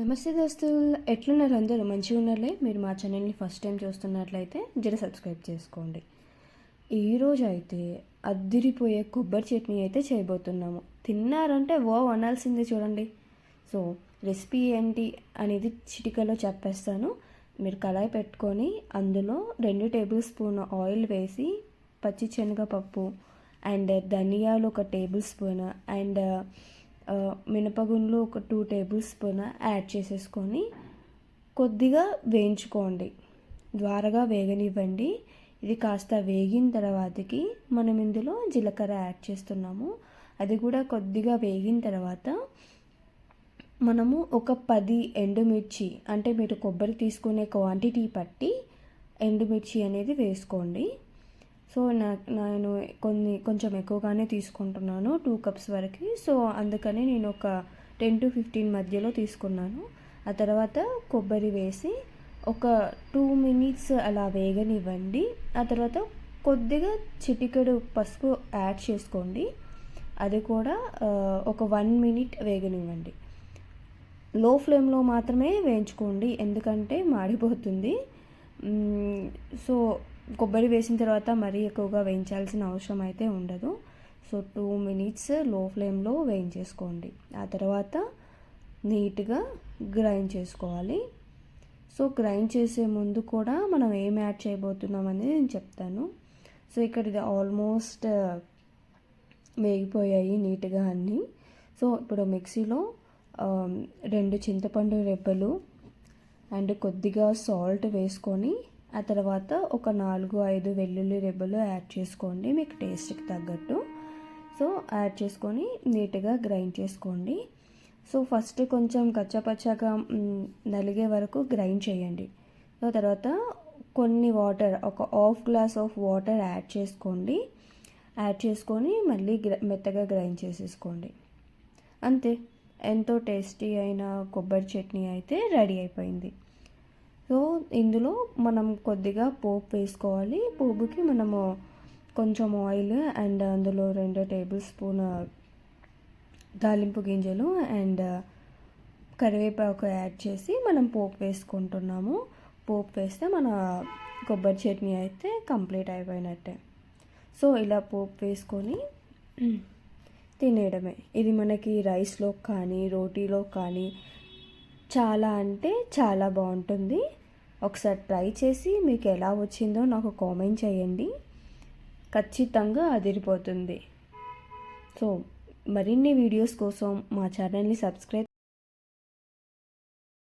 నమస్తే దోస్తులు ఎట్లున్నారు అందరూ? మంచిగా ఉన్నారులే? మీరు మా ఛానల్ని ఫస్ట్ టైం చూస్తున్నట్లయితే జర సబ్స్క్రైబ్ చేసుకోండి. ఈరోజు అయితే అద్దిరిపోయే కొబ్బరి చట్నీ అయితే చేయబోతున్నాము. తిన్నారంటే ఓ అనాల్సిందే చూడండి. సో రెసిపీ ఏంటి అనేది చిటికలో చెప్పేస్తాను. మీరు కళాయి పెట్టుకొని అందులో రెండు టేబుల్ స్పూన్ ఆయిల్ వేసి పచ్చి శనగపప్పు అండ్ ధనియాలు ఒక టేబుల్ స్పూన్ అండ్ మినపగుండ్లు ఒక టూ టేబుల్ స్పూన్ యాడ్ చేసేసుకొని కొద్దిగా వేయించుకోండి. ద్వారగా వేగనివ్వండి. ఇది కాస్త వేగిన తర్వాతకి మనం ఇందులో జీలకర్ర యాడ్ చేస్తున్నాము. అది కూడా కొద్దిగా వేగిన తర్వాత మనము ఒక పది ఎండుమిర్చి అంటే మీరు కొబ్బరి తీసుకునే క్వాంటిటీ బట్టి ఎండుమిర్చి అనేది వేసుకోండి. సో నా నేను కొన్ని కొంచెం ఎక్కువగానే తీసుకుంటున్నాను టూ కప్స్ వరకు. సో అందుకని నేను ఒక టెన్ టు ఫిఫ్టీన్ మధ్యలో తీసుకున్నాను. ఆ తర్వాత కొబ్బరి వేసి ఒక టూ మినిట్స్ అలా వేగనివ్వండి. ఆ తర్వాత కొద్దిగా చిటికెడు పసుపు యాడ్ చేసుకోండి. అది కూడా ఒక వన్ మినిట్ వేగనివ్వండి. లో ఫ్లేమ్లో మాత్రమే వేయించుకోండి ఎందుకంటే మాడిపోతుంది. సో కొబ్బరి వేసిన తర్వాత మరీ ఎక్కువగా వేయించాల్సిన అవసరం అయితే ఉండదు. సో టూ మినిట్స్లో ఫ్లేమ్లో వేయించేసుకోండి. ఆ తర్వాత నీట్గా గ్రైండ్ చేసుకోవాలి. సో గ్రైండ్ చేసే ముందు కూడా మనం ఏం యాడ్ చేయబోతున్నాం అనేది నేను చెప్తాను. సో ఇక్కడ ఇది ఆల్మోస్ట్ వేగిపోయాయి నీట్గా అన్నీ. సో ఇప్పుడు మిక్సీలో రెండు చింతపండు రెబ్బలు అండ్ కొద్దిగా సాల్ట్ వేసుకొని ఆ తర్వాత ఒక నాలుగు ఐదు వెల్లుల్లి రెబ్బలు యాడ్ చేసుకోండి మీకు టేస్ట్కి తగ్గట్టు. సో యాడ్ చేసుకొని నీట్గా గ్రైండ్ చేసుకోండి. సో ఫస్ట్ కొంచెం కచ్చపచ్చగా నలిగే వరకు గ్రైండ్ చేయండి. సో తర్వాత కొన్ని వాటర్ ఒక half glass of water add చేసుకోండి. యాడ్ చేసుకొని మళ్ళీ మెత్తగా గ్రైండ్ చేసేసుకోండి. అంతే. ఎంతో టేస్టీ అయిన కొబ్బరి చట్నీ అయితే రెడీ అయిపోయింది. సో ఇందులో మనం కొద్దిగా పోపు వేసుకోవాలి. పోపుకి మనము కొంచెం ఆయిల్ అండ్ అందులో రెండు టేబుల్ స్పూన్ దాలింపు గింజలు అండ్ కరివేపాకు యాడ్ చేసి మనం పోపు వేసుకుంటున్నాము. పోపు వేస్తే మన కొబ్బరి చట్నీ అయితే కంప్లీట్ అయిపోయినట్టే. సో ఇలా పోపు వేసుకొని తినేయడమే. ఇది మనకి రైస్లో కానీ రోటీలో కానీ చాలా అంటే చాలా బాగుంటుంది. ఒకసారి ట్రై చేసి మీకు ఎలా వచ్చిందో నాకు కామెంట్ చేయండి. ఖచ్చితంగా అదిరిపోతుంది. సో మరిన్ని వీడియోస్ కోసం మా ఛానల్ని సబ్స్క్రైబ్